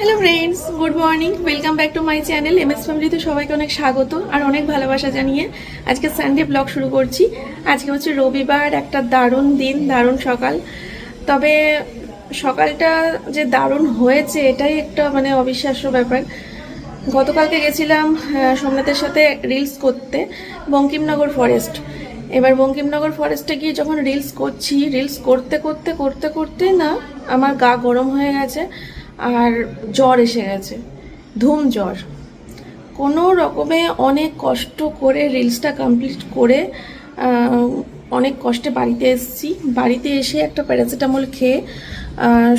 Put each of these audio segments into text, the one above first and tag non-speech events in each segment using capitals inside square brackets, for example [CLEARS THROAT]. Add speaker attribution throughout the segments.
Speaker 1: Hello friends good morning welcome back to my channel M S ফ্যামিলিতে সবাইকে অনেক স্বাগত আর অনেক ভালোবাসা জানিয়ে আজকে সানডে ব্লগ শুরু করছি। আজকে হচ্ছে রবিবার, একটা দারুণ দিন, দারুণ সকাল। তবে সকালটা যে দারুণ হয়েছে, এটাই একটা মানে অবিশ্বাস্য ব্যাপার। গতকালকে গেছিলাম সোমনাথের সাথে রিলস করতে, বঙ্কিমনগর ফরেস্ট এবার বঙ্কিমনগর ফরেস্টে গিয়ে যখন রিলস করছি রিলস করতে করতে করতে করতে না আমার গা গরম হয়ে গেছে। আর জ্বর এসে গেছে, ধুম জ্বর। কোনো রকমে অনেক কষ্ট করে রিলসটা কমপ্লিট করে অনেক কষ্টে বাড়িতে এসেছি। বাড়িতে এসে একটা প্যারাসিটামল খেয়ে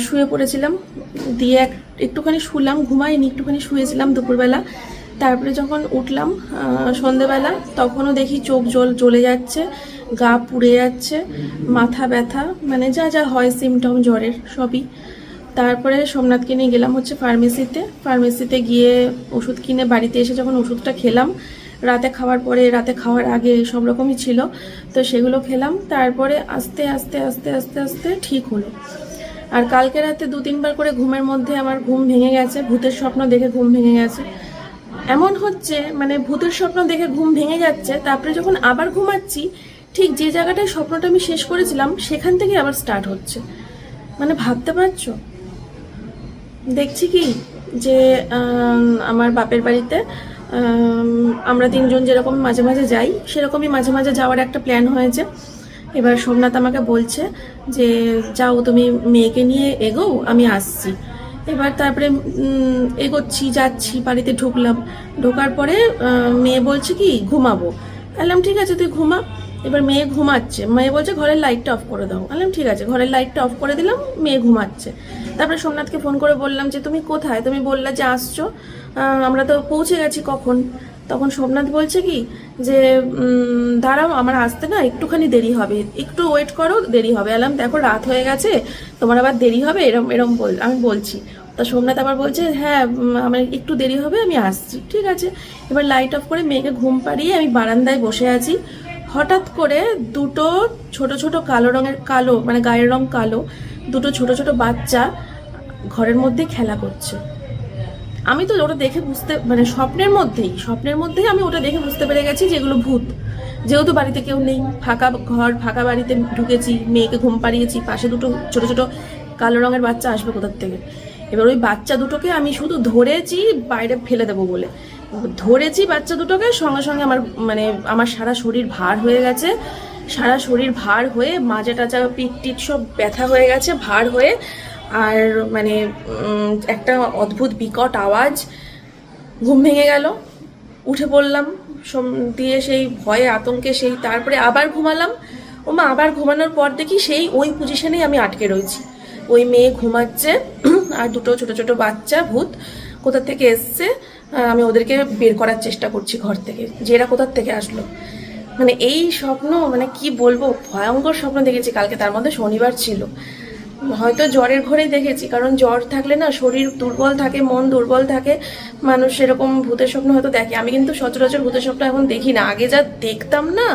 Speaker 1: শুয়ে পড়েছিলাম। দিয়ে এক, একটুখানি শুলাম, ঘুমাইনি, একটুখানি শুয়েছিলাম দুপুরবেলা। তারপরে যখন উঠলাম সন্ধেবেলা, তখনও দেখি চোখ জল, জ্বলে যাচ্ছে, গা পুড়ে যাচ্ছে, মাথা ব্যথা মানে যা যা হয় সিমটম জ্বরের, সবই। তারপরে সোমনাথকে নিয়ে গেলাম হচ্ছে ফার্মেসিতে ফার্মেসিতে গিয়ে ওষুধ কিনে বাড়িতে এসে যখন ওষুধটা খেলাম, রাতে খাওয়ার পরে, রাতে খাওয়ার আগে সব রকমই ছিল, তো সেগুলো খেলাম। তারপরে আস্তে আস্তে আস্তে আস্তে আস্তে ঠিক হলো। আর কালকে রাতে দু, তিনবার করে ঘুমের মধ্যে আমার ঘুম ভেঙে গেছে, ভূতের স্বপ্ন দেখে ঘুম ভেঙে গেছে। এমন হচ্ছে মানে ভূতের স্বপ্ন দেখে ঘুম ভেঙে যাচ্ছে, তারপরে যখন আবার ঘুমাচ্ছি, ঠিক যে জায়গাটায় স্বপ্নটা আমি শেষ করেছিলাম, সেখান থেকে আবার স্টার্ট হচ্ছে। মানে ভাবতে পারছ? দেখছি কি যে আমার বাপের বাড়িতে আমরা তিনজন যেরকম মাঝে মাঝে যাই, সেরকমই মাঝে মাঝে যাওয়ার একটা প্ল্যান হয়েছে। এবার সোমনাথ আমাকে বলছে যে, যাও তুমি মেয়েকে নিয়ে এগো, আমি আসছি। এবার তারপরে এগোচ্ছি, যাচ্ছি, বাড়িতে ঢুকলাম। ঢোকার পরে মেয়ে বলছে কি, ঘুমাবো। বললাম, ঠিক আছে, তুই ঘুমা। এবার মেয়ে ঘুমাচ্ছে। মেয়ে বলছে, ঘরের লাইটটা অফ করে দাও। বললাম, ঠিক আছে। ঘরের লাইটটা অফ করে দিলাম, মেয়ে ঘুমাচ্ছে। তারপরে সোমনাথকে ফোন করে বললাম যে, তুমি কোথায়? তুমি বললা যে, আসছো। আমরা তো পৌঁছে গেছি কখন? তখন সোমনাথ বলছে কি যে দাঁড়াও, আমার আসতে না একটুখানি দেরি হবে। একটু ওয়েট করো, দেরি হবে। আলাম দেখো, রাত হয়ে গেছে, তোমার আবার দেরি হবে? এরম এরম বল, আমি বলছি। তা সোমনাথ আবার বলছে হ্যাঁ আমার একটু দেরি হবে, আমি আসছি। ঠিক আছে। এবার লাইট অফ করে মেয়েকে ঘুম পাড়িয়ে আমি বারান্দায় বসে আছি। হঠাৎ করে দুটো ছোট ছোট কালো রঙের কালো মানে গায়ের রং কালো, দুটো ছোট ছোট বাচ্চা ঘরের মধ্যে খেলা করছে। আমি তো ওটা দেখে বুঝতে মানে স্বপ্নের মধ্যেই স্বপ্নের মধ্যেই আমি ওটা দেখে বুঝতে পেরে গেছি যে এগুলো ভূত। যেহেতু বাড়িতে কেউ নেই, ফাঁকা ঘর, ফাঁকা বাড়িতে ঢুকেছি, মেয়েকে ঘুম পাড়িয়েছি, পাশে দুটো ছোট ছোট কালো রঙের বাচ্চা আসবে কোথার থেকে। এবার ওই বাচ্চা দুটোকে আমি শুধু ধরেছি, বাইরে ফেলে দেবো বলে। ধরেছি বাচ্চা দুটোকে, সঙ্গে সঙ্গে আমার মানে আমার সারা শরীর ভার হয়ে গেছে। সারা শরীর ভার হয়ে মাজা টাজা পিঠ টিট সব ব্যথা হয়ে গেছে, ভার হয়ে। আর মানে একটা অদ্ভুত বিকট আওয়াজ, ঘুম ভেঙে গেল। উঠে পড়লাম দিয়ে সেই ভয়ে, আতঙ্কে সেই, তারপরে আবার ঘুমালাম। ও মা, আবার ঘুমানোর পর দেখি সেই ওই পজিশনেই আমি আটকে রয়েছি। ওই মেয়ে ঘুমাচ্ছে, আর দুটো ছোট ছোট বাচ্চা ভূত কোথা থেকে এসছে? আমি ওদেরকে বের করার চেষ্টা করছি ঘর থেকে, যে এরা কোথার থেকে আসলো। মানে এই স্বপ্ন মানে কি বলব, ভয়ঙ্কর স্বপ্ন দেখেছি কালকে, তার মধ্যে শনিবার ছিল। হয়তো জ্বরের ঘরেই দেখেছি, কারণ জ্বর থাকলে না শরীর দুর্বল থাকে, মন দুর্বল থাকে, মানুষ সেরকম ভূতের স্বপ্ন হয়তো দেখে। আমি কিন্তু সচরাচর ভূতের স্বপ্ন এখন দেখি না। আগে যা দেখতাম না,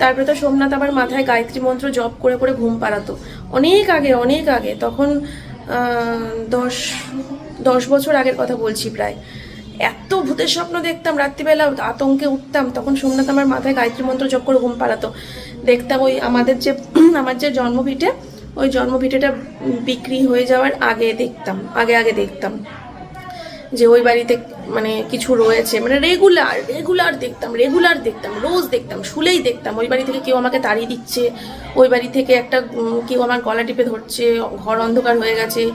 Speaker 1: তারপরে তো সোমনাথ আমার মাথায় গায়ত্রী মন্ত্র জপ করে করে ঘুম পাড়াতো। অনেক আগে অনেক আগে, তখন দশ দশ বছর আগের কথা বলছি প্রায়। এত ভূতের স্বপ্ন দেখতাম, রাত্রিবেলা আতঙ্কে উঠতাম, তখন সোমনাথ আমার মাথায় গায়ত্রী মন্ত্র জপ করে ঘুম পাড়াতো। দেখতাম ওই আমাদের যে, [CLEARS THROAT] আমার যে জন্মভিটে, ওই জন্মভিটেটা বিক্রি হয়ে যাওয়ার আগে দেখতাম, আগে আগে দেখতাম। যে ওই বাড়িতে মানে কিছু রয়েছে মানে রেগুলার রেগুলার দেখতাম রেগুলার দেখতাম, রোজ দেখতাম, শুলেই দেখতাম। ওই বাড়ি থেকে কেউ আমাকে তাড়িয়ে দিচ্ছে, ওই বাড়ি থেকে একটা কেউ আমার গলা টিপে ধরছে, ঘর অন্ধকার হয়ে গেছে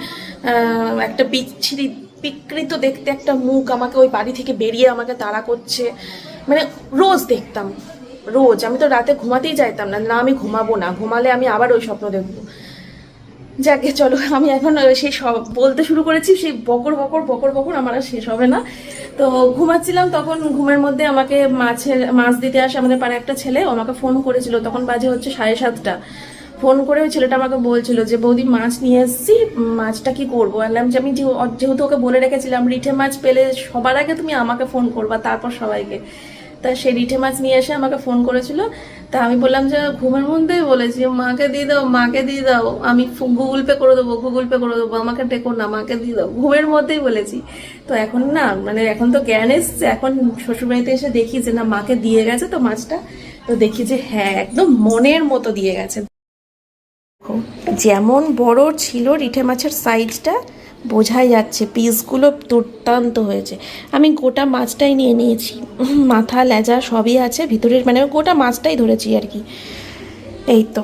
Speaker 1: একটা বিচ্ছিরি বিকৃত দেখতে একটা মুখ আমাকে ওই বাড়ি থেকে বেরিয়ে আমাকে তাড়া করছে। মানে রোজ দেখতাম, রোজ। আমি তো রাতে ঘুমাতেই চাইতাম না না আমি ঘুমাবো না, ঘুমালে আমি আবার ওই স্বপ্ন দেখব। যাকে চলো, আমি এখন সেই সব বলতে শুরু করেছি, সেই বকর বকর বকর বকর, আমার আর শেষ হবে না। তো ঘুমাচ্ছিলাম তখন, ঘুমের মধ্যে আমাকে মাছের, মাছ দিতে আসে আমাদের পাড়ে একটা ছেলে আমাকে ফোন করেছিল, তখন বাজে হচ্ছে সাড়ে সাতটা। ফোন করে ওই ছেলেটা আমাকে বলছিল যে, বৌদি, মাছ নিয়ে এসেছি, মাছটা কি করব? বললাম যে, আমি যেহেতু ওকে বলে রেখেছিলাম, রিঠে মাছ পেলে সবার আগে তুমি আমাকে ফোন করবা, তারপর সবাইকে। তা সে রিঠে মাছ নিয়ে এসে আমাকে ফোন করেছিল। তা আমি বললাম যে, ঘুমের মধ্যেই বলেছি, মাকে দিয়ে দাও, মাকে দিয়ে দাও। আমি গুগল পে করে দেবো গুগল পে করে দেবো, আমাকে ডেকো না, মাকে দিয়ে দাও। ঘুমের মধ্যেই বলেছি। তো এখন না মানে এখন তো জ্ঞান এসছে, এখন শ্বশুরবাড়িতে এসে দেখি যে, না, মাকে দিয়ে গেছে তো মাছটা। তো দেখি যে হ্যাঁ একদম মনের মতো দিয়ে গেছে। যেমন বড় ছিল রিঠে মাছের সাইজটা, বোঝাই যাচ্ছে, পিসগুলো দুর্দান্ত হয়েছে। আমি গোটা মাছটাই নিয়ে নিয়েছি। মাথা, লেজা সবই আছে, ভিতরের মানে গোটা মাছটাই ধরেছি আর কি। এই তো।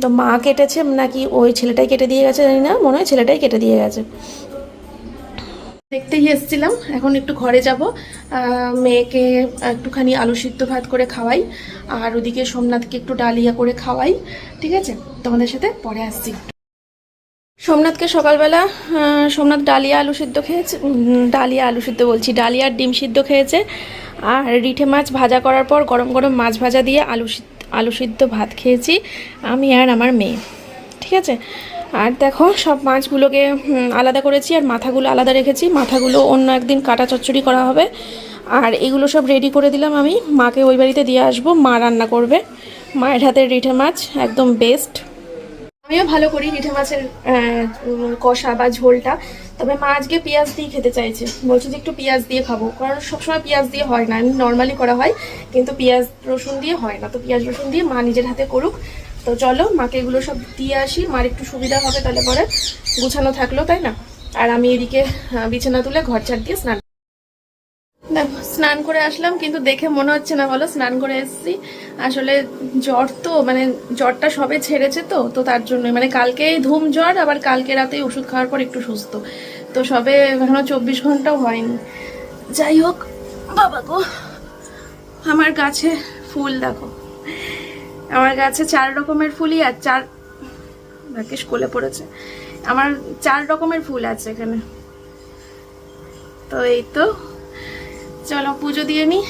Speaker 1: তো মা কেটেছে নাকি ওই ছেলেটাই কেটে দিয়ে গেছে জানি না, মনে হয় ছেলেটাই কেটে দিয়ে গেছে। দেখতেই এসেছিলাম। এখন একটু ঘরে যাব। মেয়েকে একটুখানি আলু সিদ্ধ ভাত করে খাওয়াই, আর ওদিকে সোমনাথকে একটু ডালিয়া করে খাওয়াই, ঠিক আছে? তোমাদের সাথে পরে আসছি। সোমনাথকে সকালবেলা সোমনাথ ডালিয়া আলু সিদ্ধ খেয়েছে ডালিয়া আলু সিদ্ধ বলছি ডালিয়ার ডিম সিদ্ধ খেয়েছে, আর রিঠে মাছ ভাজা করার পর গরম গরম মাছ ভাজা দিয়ে আলু আলু সিদ্ধ ভাত খেয়েছি, আমি আর আমার মেয়ে, ঠিক আছে? আর দেখো, সব মাছগুলোকে আলাদা করেছি আর মাথাগুলো আলাদা রেখেছি। মাথাগুলো অন্য একদিন কাটা চচ্চড়ি করা হবে। আর এগুলো সব রেডি করে দিলাম আমি। মাকে ওই বাড়িতে দিয়ে আসব। মা রান্না করবে। মায়ের হাতের রিঠে মাছ, একদম বেস্ট আমিও ভালো করি রিঠে মাছের কষা বা ঝোলটা। তবে মা আজকে পেঁয়াজ দিয়ে খেতে চাইছে। বলছে যে একটু পেঁয়াজ দিয়ে খাব। কারণ সবসময় পেঁয়াজ দিয়ে হয় না। এমনি নর্মালি করা হয়, কিন্তু পেঁয়াজ রসুন দিয়ে হয় না। তো পেঁয়াজ রসুন দিয়ে মা নিজের হাতে করুক। তো চলো, মাকে এগুলো সব দিয়ে আসি। মার একটু সুবিধা হবে তাহলে পরে। গুছানো থাকল, তাই না? আর আমি এদিকে বিছানা তুলে ঘর ছাড় দিয়ে স্নান দেখো, স্নান করে আসলাম, কিন্তু দেখে মনে হচ্ছে না বলো স্নান করে এসেছি। আসলে জ্বর তো মানে জ্বরটা সবে ছেড়েছে তো তো তার জন্য মানে কালকেই ধুম জ্বর, আবার কালকে রাতেই ওষুধ খাওয়ার পর একটু সুস্থ। তো সবে এখনও চব্বিশ ঘন্টাও হয়নি। যাই হোক, বাবা গো, আমার গাছে ফুল দেখো। আমার গাছে চার রকমের ফুলই আর চার রাকেশ কোলে পড়েছে। আমার চার রকমের ফুল আছে এখানে। তো এই তো। চলো পুজো দিয়ে নিই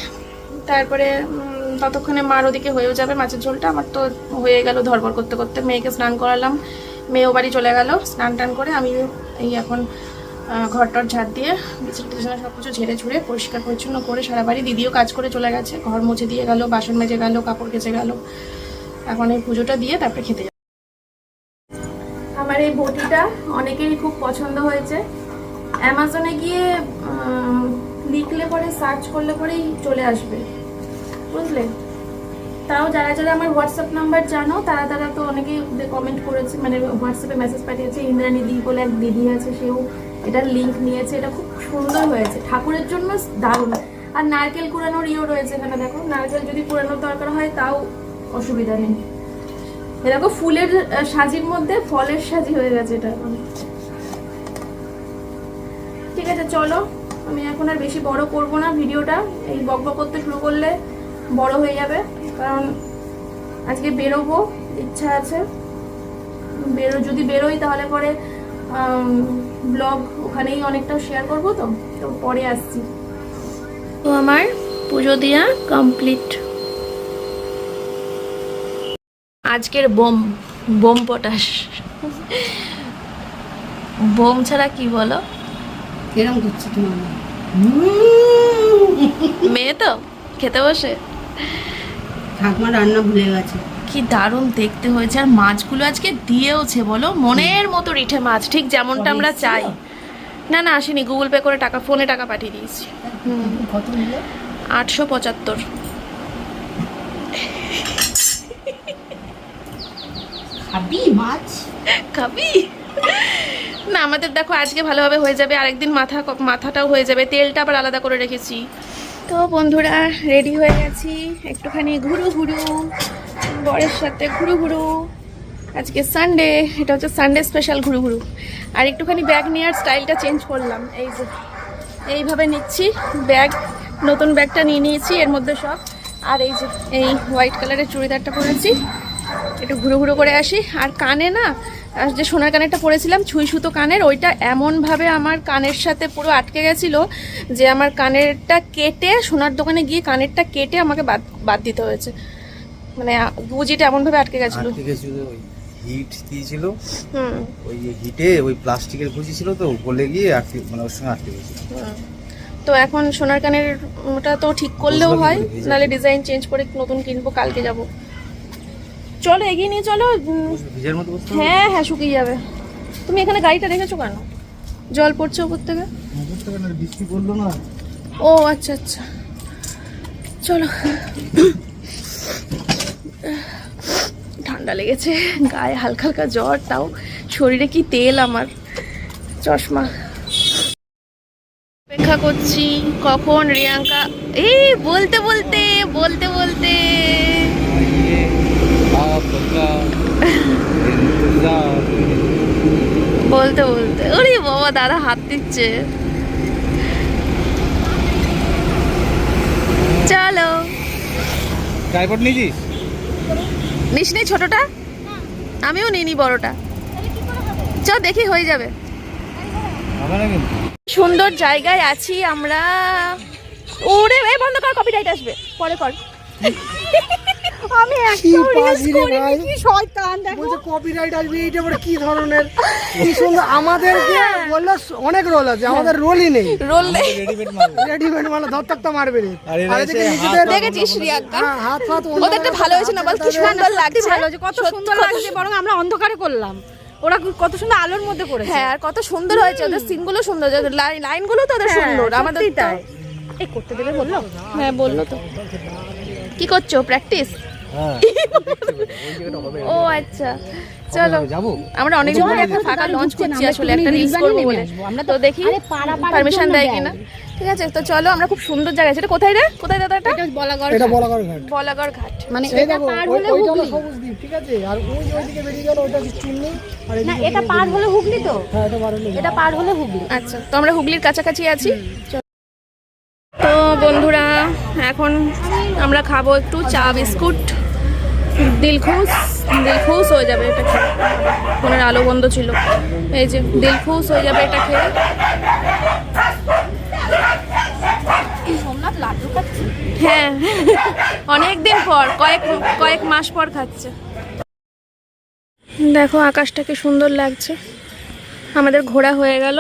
Speaker 1: তারপরে ততক্ষণে মার ওদিকে হয়েও যাবে, মাছের ঝোলটা। আমার তো হয়ে গেল ধরবর করতে করতে। মেয়েকে স্নান করালাম। মেয়েও বাড়ি চলে গেল, স্নান টান করে আমি এই এখন ঘরটর ঝাড় দিয়ে বিছানা টিছানা সব কিছু ঝেড়ে ঝুড়ে পরিষ্কার পরিচ্ছন্ন করে সারা বাড়ি দিদিও কাজ করে চলে গেছে। ঘর মুছে দিয়ে গেল, বাসন মেজে গেল, কাপড় কেচে গেল। এখন এই পুজোটা দিয়ে তারপরে খেতে যাব। আমার এই বটিটা অনেকেরই খুব পছন্দ হয়েছে। অ্যামাজনে গিয়ে লিখলে পরে সার্চ করলে পরেই চলে আসবে। বুঝলে? তাও যারা যারা আমার হোয়াটসঅ্যাপ নাম্বার জানো, তারা তারা তো অনেকেই কমেন্ট করেছে মানে হোয়াটসঅ্যাপে মেসেজ পাঠিয়েছে ইন্দ্রাণী দি বলে এক দিদি আছে, সেও এটার লিঙ্ক নিয়েছে। এটা খুব সুন্দর হয়েছে। ঠাকুরের জন্য দারুণ। আর নারকেল কুড়ানোর ইও রয়েছে এখানে, দেখো। নারকেল যদি কুড়ানোর দরকার হয়, তাও অসুবিধা নেই। এরকম ফুলের সাজির মধ্যে ফলের সাজি হয়ে গেছে এটা। ঠিক আছে, চলো। আমি এখন আর বেশি বড় করব না ভিডিওটা। এই বক করতে শুরু করলে বড় হয়ে যাবে। কারণ আজকে বেরোবো, ইচ্ছা আছে। বেরো, যদি বেরোই তাহলে পরে ব্লগ ওখানেই অনেকটা শেয়ার করব তো। তো পরে আসছি। তো আমার পুজো দেওয়া কমপ্লিট আজকের বোম বোম পটাশ। বোম ছাড়া কি বলো?
Speaker 2: কিরম করছে তোমার
Speaker 1: মেয়ে তো খেতে বসে।
Speaker 2: ঠাকুমা রান্না ভুলে গেছে।
Speaker 1: কি দারুণ দেখতে হয়েছে। আর মাছগুলো আজকে দিয়েওছে বলো? মনের মতো রিঠে মাছ ঠিক যেমনটা আমরা চাই। না না আসেনি। গুগল পে করে টাকা ফোনে টাকা পাঠিয়ে দিয়েছি। আটশো পঁচাত্তর।
Speaker 2: খাবি মাছ?
Speaker 1: খাবি? না, আমাদের দেখো, আজকে ভালোভাবে হয়ে যাবে। আরেকদিন মাথা মাথাটাও হয়ে যাবে। তেলটা আবার আলাদা করে রেখেছি। তো বন্ধুরা রেডি হয়ে গেছি। একটুখানি ঘুরু ঘুরু, বরের সাথে ঘুরু ঘুরু। আজকে সানডে এটা হচ্ছে সানডে স্পেশাল ঘুরু ঘুরু। আর একটুখানি ব্যাগ নেওয়ার স্টাইলটা চেঞ্জ করলাম। এই যে, এইভাবে নিচ্ছি। ব্যাগ নতুন ব্যাগটা নিয়ে নিয়েছি, এর মধ্যে সব। আর এই যে, এই হোয়াইট কালারের চুড়িদারটা পরেছি। একটু ঘুরো ঘুরো করে আসি। আর কানে না যে সোনার কানেরটা পরেছিলাম ছুঁই সুতো কানের ওইটা এমনভাবে আমার কানের সাথে পুরো আটকে গেছিল যে আমার কানেরটা কেটে সোনার দোকানে গিয়ে কানেরটা কেটে আমাকে বাদ বাদ দিতে হয়েছে। মানে গুজিটা এমনভাবে আটকে গেছিল।
Speaker 3: হিট দিয়েছিল। ওই হিটে ওই প্লাস্টিকের ছিল তো গলে গিয়ে আটকে মানে ওর সঙ্গে আটকে গেছিল।
Speaker 1: তো এখন সোনার কানের ওটা তো ঠিক করলেও হয় নাহলে ডিজাইন চেঞ্জ করে নতুন কিনবো কালকে যাব। চলো এগিয়ে নিয়ে চলো। হ্যাঁ হ্যাঁ শুকিয়ে যাবে। তুমি এখানে গাড়িটা রেখেছো কেন? জল পড়ছে ওপর থেকে? ও আচ্ছা আচ্ছা। চলো। ঠান্ডা লেগেছে গায়ে হালকা হালকা জ্বর তাও শরীরে কি তেল আমার? চশমা। অপেক্ষা করছি কখন রিয়াঙ্কা? এই বলতে বলতে বলতে বলতে। বলতে বলতে। ওরে বাবা দাদা হাত দিচ্ছে। চলো।
Speaker 3: ট্রাইপড নিয়েছিস?
Speaker 1: নিস নি ছোটটা? আমিও নিইনি বড়টা। চ দেখি হয়ে যাবে। সুন্দর জায়গায় আছি আমরা। ওরে এই বন্ধ কর কপিরাইট আসবে। পরে কর। আমি একটা রিলস করিনি কি শয়তান দেখো।
Speaker 4: বলছে কপিরাইট আসবে এইটা আবার কি ধরনের? কি সুন্দর আমাদেরকে বলল অনেক রোল আছে আমাদের রোলই নেই।
Speaker 1: রোল
Speaker 3: রেডিমেড মাল।
Speaker 4: রেডিমেড মালা ধর থাকতে মারবে রে।
Speaker 3: আর
Speaker 1: দেখেছিস
Speaker 4: হ্যাঁ, হাত ফাত
Speaker 1: ওদেরটা ভালো হয়েছে না বল কি সুন্দর লাগছে
Speaker 2: ভালো যে কত সুন্দর লাগছে বরং আমরা অন্ধকারে করলাম। ওরা কত সুন্দর আলোর মধ্যে করেছে।
Speaker 1: হ্যাঁ আর কত সুন্দর হয়েছে ওদের সিনগুলো সুন্দর লাইনগুলো তো ওদের সুন্দর আমাদের
Speaker 2: তাই। এই করতে দেবে বলল?
Speaker 1: হ্যাঁ বলল তো। কি করছ প্র্যাকটিস
Speaker 3: হ্যাঁ [LAUGHS]
Speaker 1: ও আচ্ছা চলো। আমরা অনেক দিন একটা ফাঁকা লঞ্চ করছি আসলে একটা রিলস করব বলে।
Speaker 2: আমরা
Speaker 1: তো দেখি পারমিশন দেয়। কিনা। ঠিক আছে তো চলো আমরা খুব সুন্দর জায়গা সেটা কোথায় রে? কোথায় দাদা এটা?
Speaker 2: বলাগড়
Speaker 4: এটা বলা করে ঘাট।
Speaker 1: বলাগড় ঘাট।
Speaker 2: মানে এটা পার হলে হুগলি।
Speaker 4: সবুজ দ্বীপ ঠিক আছে? আর ওই যে ওইদিকে বেরিয়ে গেল চুন্নি আর
Speaker 2: না এটা পার হলে হুগলি তো।
Speaker 4: হ্যাঁ এটা বারো
Speaker 2: এটা পার হলে হুগলি।
Speaker 1: আচ্ছা তো আমরা হুগলির কাছাকাছি আছি। তো বন্ধুরা এখন আমরা খাব একটু চা বিস্কুট দিলখুশ দিলখুশ হয়ে যাবে এটা খেয়ে। ফোনের আলো বন্ধ ছিল। এই যে দিলখুশ হয়ে যাবে এটা খেয়ে। হ্যাঁ অনেক দিন পর কয়েক কয়েক মাস পর খাচ্ছে। দেখো আকাশটাকে সুন্দর লাগছে। আমাদের ঘোরা হয়ে গেল।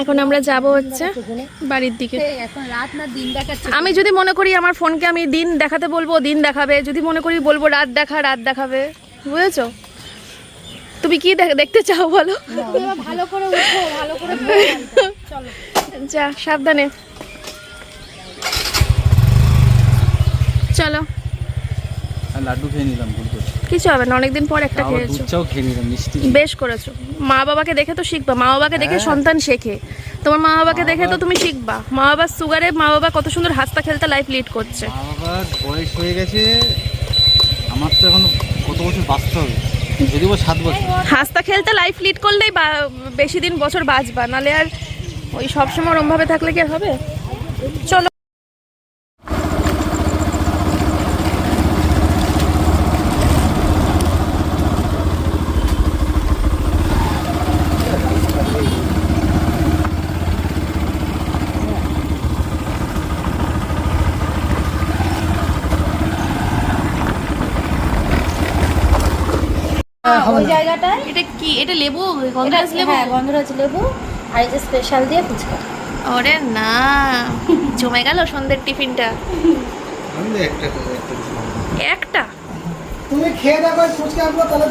Speaker 1: এখন আমরা যাব হচ্ছে বাড়ির দিকে।
Speaker 2: এখন রাত না দিন দেখাচ্ছে?
Speaker 1: আমি যদি মনে করি আমার ফোনকে আমি দিন দেখাতে বলব দিন দেখাবে। যদি মনে করি বলব রাত দেখা রাত দেখাবে। বুঝেছ? তুমি কি দেখ- দেখতে চাও বলো?
Speaker 2: তুমি ভালো করে উঠো ভালো করে চলো।
Speaker 1: যা সাবধানে। চলো।
Speaker 3: লাড্ডু খেয়ে নিলাম ভুল করে।
Speaker 1: কিছু হবে না অনেকদিন পর একটা খেয়েছো।
Speaker 3: চাও খেয়ে নিলাম মিষ্টি
Speaker 1: বেশ করেছ। মা বাবাকে দেখে তো শিখবা মা বাবাকে দেখে
Speaker 3: হ্যাঁ।
Speaker 1: সন্তান শেখে। তোমার মা বাবাকে দেখে তো তুমি শিখবা। মা বাবার সুগারে মা বাবা কত সুন্দর হাসতা খেলতে লাইফ লিড করছে।
Speaker 3: মা বাবার বয়স হয়ে গেছে আমার তো এখন কত বছর বাঁচতে হবে? যদিও সাত বছর।
Speaker 1: হাসতা খেলতে লাইফ লিড করলেই বেশি দিন বছর বাঁচবা নালে আর ওই সবসময় ওরমভাবে থাকলে কি আর হবে? চলো।
Speaker 2: ওই জায়গাটায়।
Speaker 1: এটা কি? এটা লেবু? গন্ধরাজ লেবু?
Speaker 2: হ্যাঁ গন্ধরাজ লেবু আর এই যে স্পেশাল দিয়ে ফুচকা।
Speaker 1: ওরে না। জমে গেল সন্ধ্যের টিফিনটা।
Speaker 3: একটা একটা কিছু খাব।
Speaker 1: একটা?
Speaker 4: তুমি খেয়ে দেখো ফুচকা আসব তাহলে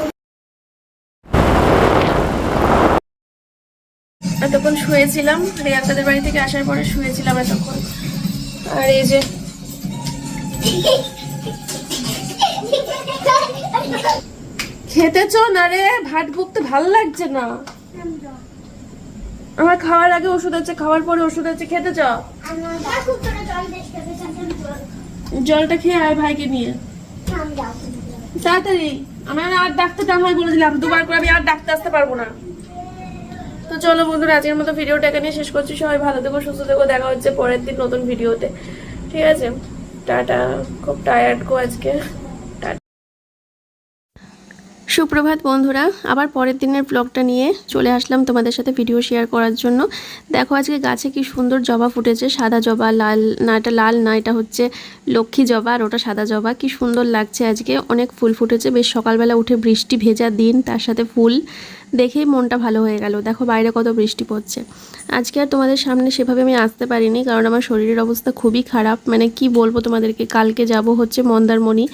Speaker 1: এতক্ষণ শুয়েছিলাম রিয়াকাদের বাড়ি থেকে আসার পরে শুয়েছিলাম এতক্ষণ। আর এই যে [LAUGHS] খেতেছ? না রে, ভাত ভুগতে ভালো লাগছে না। আমার খাওয়ার আগে ওষুধ আছে, খাওয়ার পরে ওষুধ আছে, খেতে চ জলটা খেয়ে আয় ভাইকে নিয়ে। তাড়াতাড়ি আমি আর ডাকতে টান হয় বলে দিলাম, দুবার করে আমি আর ডাকতে আসতে পারব না। তো চলো বন্ধুরা, আজকের মতো ভিডিওটা এখানে শেষ করছি। সবাই ভালো থেকো, সুস্থ থেকো, দেখা হচ্ছে পরের দিন নতুন ভিডিওতে। ঠিক আছে? টাটা, খুব টায়ার্ড গো আজকে। সুপ্রভাত বন্ধুরা, আবার পরের দিনের ব্লগটা নিয়ে চলে আসলাম তোমাদের সাথে ভিডিও শেয়ার করার জন্য। দেখো আজকে গাছে কি সুন্দর জবা ফুটেছে, সাদা জবা, লাল না, এটা লাল না, এটা হচ্ছে লক্ষ্মী জবা আর ওটা সাদা জবা। কি সুন্দর লাগছে আজকে, অনেক ফুল ফুটেছে, বেশ সকালবেলা উঠে বৃষ্টি ভেজা দিন, তার সাথে ফুল। দেখেই মনটা ভালো হয়ে গেল। দেখো বাইরে কত বৃষ্টি পড়ছে। আজকে আর তোমাদের সামনে সেভাবে আমি আসতে পারিনি, কারণ আমার শরীরের অবস্থা খুবই খারাপ। মানে কি বলব তোমাদেরকে, কালকে যাব হচ্ছে মন্দারমণি,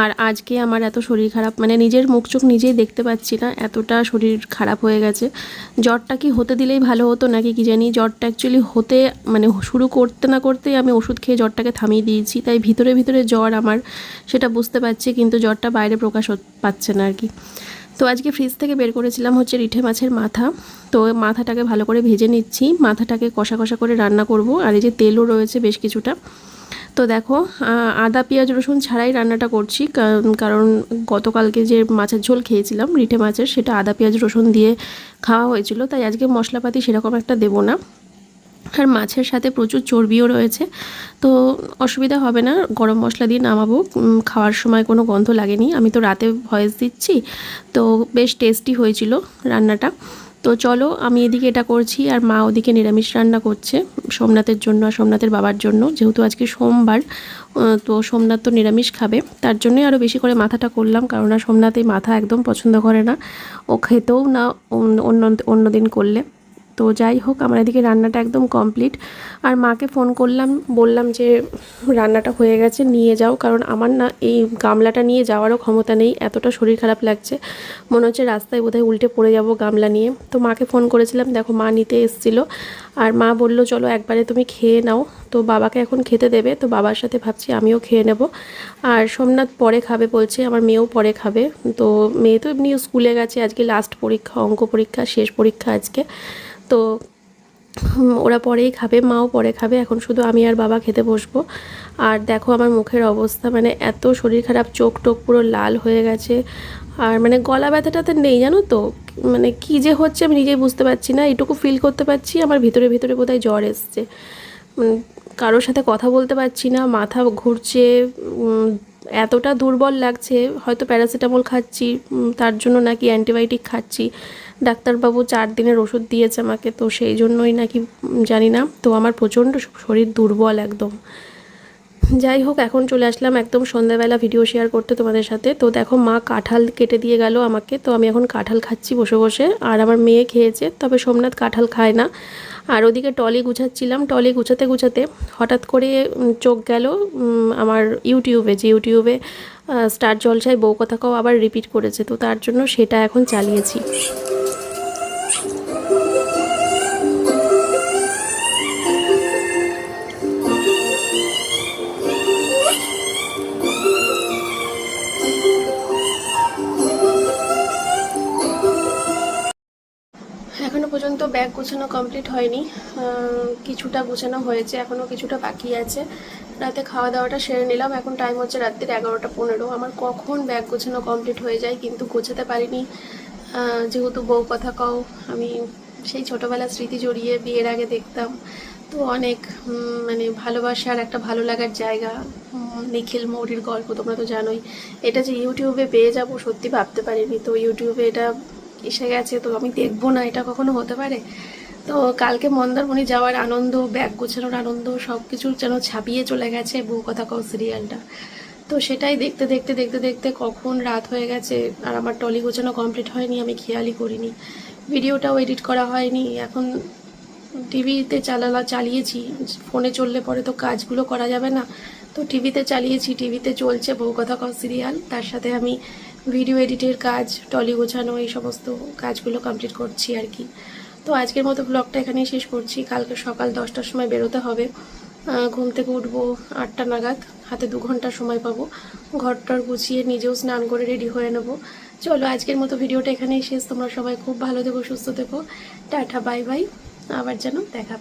Speaker 1: আর আজকে আমার এত শরীর খারাপ। মানে নিজের মুখ চোখ নিজেই দেখতে পাচ্ছি না, এতটা শরীর খারাপ হয়ে গেছে। জ্বরটা কি হতে দিলেই ভালো হতো নাকি কি জানি? জ্বরটা অ্যাকচুয়ালি হতে মানে শুরু করতে না করতেই আমি ওষুধ খেয়ে জ্বরটাকে থামিয়ে দিয়েছি। তাই ভিতরে ভিতরে জ্বর আমার, সেটা বুঝতে পারছি, কিন্তু জ্বরটা বাইরে প্রকাশ পাচ্ছে না আর কি। তো আজকে ফ্রিজ থেকে বের করেছিলাম হচ্ছে রিঠে মাছের মাথা। তো মাথাটাকে ভালো করে ভেজে নিচ্ছি। মাথাটাকে কষা কষা করে রান্না করব। আর এই যে তেলও রয়েছে বেশ কিছুটা। তো দেখো আদা, পেঁয়াজ, রসুন ছাড়াই রান্নাটা করছি। কারণ- গতকালকে যে মাছের ঝোল খেয়েছিলাম, রিঠে মাছের, সেটা আদা, পেঁয়াজ, রসুন দিয়ে খাওয়া হয়েছিল। তাই আজকে মশলাপাতি সেরকম একটা দেবো না। আর মাছের সাথে প্রচুর চর্বিও রয়েছে। তো অসুবিধা হবে না, গরম মশলা দিয়ে নামাবো। খাওয়ার সময় কোনো গন্ধ লাগেনি। আমি তো রাতে ভয়েস দিচ্ছি। তো বেশ টেস্টি হয়েছিল রান্নাটা। তো চলো, আমি এদিকে এটা করছি আর মা ওদিকে নিরামিষ রান্না করছে সোমনাথের জন্য আর সোমনাথের বাবার জন্য। যেহেতু আজকে সোমবার তো সোমনাথ তো নিরামিষ খাবে। তার জন্যই আরও বেশি করে মাথাটা করলাম। কারণ সোমনাথ এই মাথা একদম পছন্দ করে না। ও খেতেও না, অন্য অন্য দিন করলে। তো যাই হোক, আমার এদিকে রান্নাটা একদম কমপ্লিট আর মাকে ফোন করলাম, বললাম যে রান্নাটা হয়ে গেছে, নিয়ে যাও। কারণ আমার না এই গামলাটা নিয়ে যাওয়ারও ক্ষমতা নেই, এতটা শরীর খারাপ লাগছে। মনে হচ্ছে রাস্তায় বোধহয় উল্টে পড়ে যাব গামলা নিয়ে। তো মাকে ফোন করেছিলাম, দেখো মা নিতে এসেছিল। আর মা বলল, চলো একবারে তুমি খেয়ে নাও। তো বাবাকে এখন খেতে দেবে, তো বাবার সাথে ভাবছি আমিও খেয়ে নেব। আর সোমনাথ পরে খাবে বলছে, আমার মেয়েও পরে খাবে। তো মেয়ে তো এমনি স্কুলে গেছে, আজকে লাস্ট পরীক্ষা, অঙ্ক পরীক্ষা, শেষ পরীক্ষা আজকে। তো ওরা পরেই খাবে, মাও পরে খাবে। এখন শুধু আমি আর বাবা খেতে বসবো। আর দেখো আমার মুখের অবস্থা মানে এত শরীর খারাপ, চোখ টোক পুরো লাল হয়ে গেছে। আর মানে গলা ব্যথাটাতে নেই, জানো তো? মানে কি যে হচ্ছে আমি নিজেই বুঝতে পারছি না, এটুকু ফিল করতে পারছি, আমার ভিতরে ভিতরে বোধহয় জ্বর এসছে। কারোর সাথে কথা বলতে পারছি না, মাথা ঘুরছে এতটা দুর্বল লাগছে, হয়তো প্যারাসিটামল খাচ্ছি তার জন্য নাকি অ্যান্টিবায়োটিক খাচ্ছি। ডাক্তারবাবু চার দিনের ওষুধ দিয়েছে আমাকে, তো সেই জন্যই নাকি, জানি না, তো আমার প্রচণ্ড শরীর দুর্বল একদম। যাই হোক, এখন চলে আসলাম একদম সন্ধ্যাবেলা ভিডিও শেয়ার করতে তোমাদের সাথে। তো দেখো মা কাঁঠাল কেটে দিয়ে গেল আমাকে, তো আমি এখন কাঁঠাল খাচ্ছি বসে বসে। আর আমার মেয়ে খেয়েছে, তবে সোমনাথ কাঁঠাল খায় না। আর ওদিকে টলি গুছাচ্ছিলাম টলি গুছাতে গুছাতে হঠাৎ করে চোখ গেল আমার ইউটিউবে, যে ইউটিউবে স্টার জলসায় বউ কথাটাও আবার রিপিট করেছে, তো তার জন্য সেটা এখন চালিয়েছি। ব্যাগ গোছানো কমপ্লিট হয়নি। কিছুটা গোছানো হয়েছে এখনও কিছুটা বাকি আছে। রাতে খাওয়া দাওয়াটা সেরে নিলাম। এখন টাইম হচ্ছে রাত্রির এগারোটা পনেরো। আমার কখন ব্যাগ গোছানো কমপ্লিট হয়ে যায় কিন্তু গোছাতে পারিনি। যেহেতু বউ কথা কও, আমি সেই ছোটোবেলার স্মৃতি জড়িয়ে বিয়ের আগে দেখতাম। তো অনেক মানে ভালোবাসার একটা ভালো লাগার জায়গা নিখিল মৌরির গল্প তোমরা তো জানোই। এটা যে ইউটিউবে পেয়ে যাব সত্যি ভাবতে পারিনি। তো ইউটিউবে এটা এসে গেছে, তো আমি দেখব না, এটা কখনো হতে পারে? তো কালকে মন্দারমণি যাওয়ার আনন্দ, ব্যাগ গোছানোর আনন্দ সব কিছু যেন ছাপিয়ে চলে গেছে বউ কথা কও সিরিয়ালটা তো সেটাই দেখতে দেখতে দেখতে দেখতে কখন রাত হয়ে গেছে, আর আমার টলি গোছানো কমপ্লিট হয়নি, আমি খেয়ালই করিনি। ভিডিওটাও এডিট করা হয়নি, এখন টিভিতে চালালা, চালিয়েছি। ফোনে চললে পরে তো কাজগুলো করা যাবে না। তো টিভিতে চালিয়েছি, টিভিতে চলছে বউ কথা কও সিরিয়াল তার সাথে আমি ভিডিও এডিটের কাজ, টলি গোছানো, এই সমস্ত কাজগুলো কমপ্লিট করছি আর কি। তো আজকের মতো ব্লগটা এখানেই শেষ করছি। কালকে সকাল দশটার সময় বেরোতে হবে। ঘুম থেকে উঠবো আটটা নাগাদ। হাতে দু ঘণ্টা সময় পাবো। ঘরটর গুছিয়ে নিজেও স্নান করে রেডি হয়ে নেব। চলো, আজকের মতো ভিডিওটা এখানেই শেষ। তোমরা সবাই খুব ভালো থেকো, সুস্থ থেকো। টাটা বাই বাই আবার যেন দেখা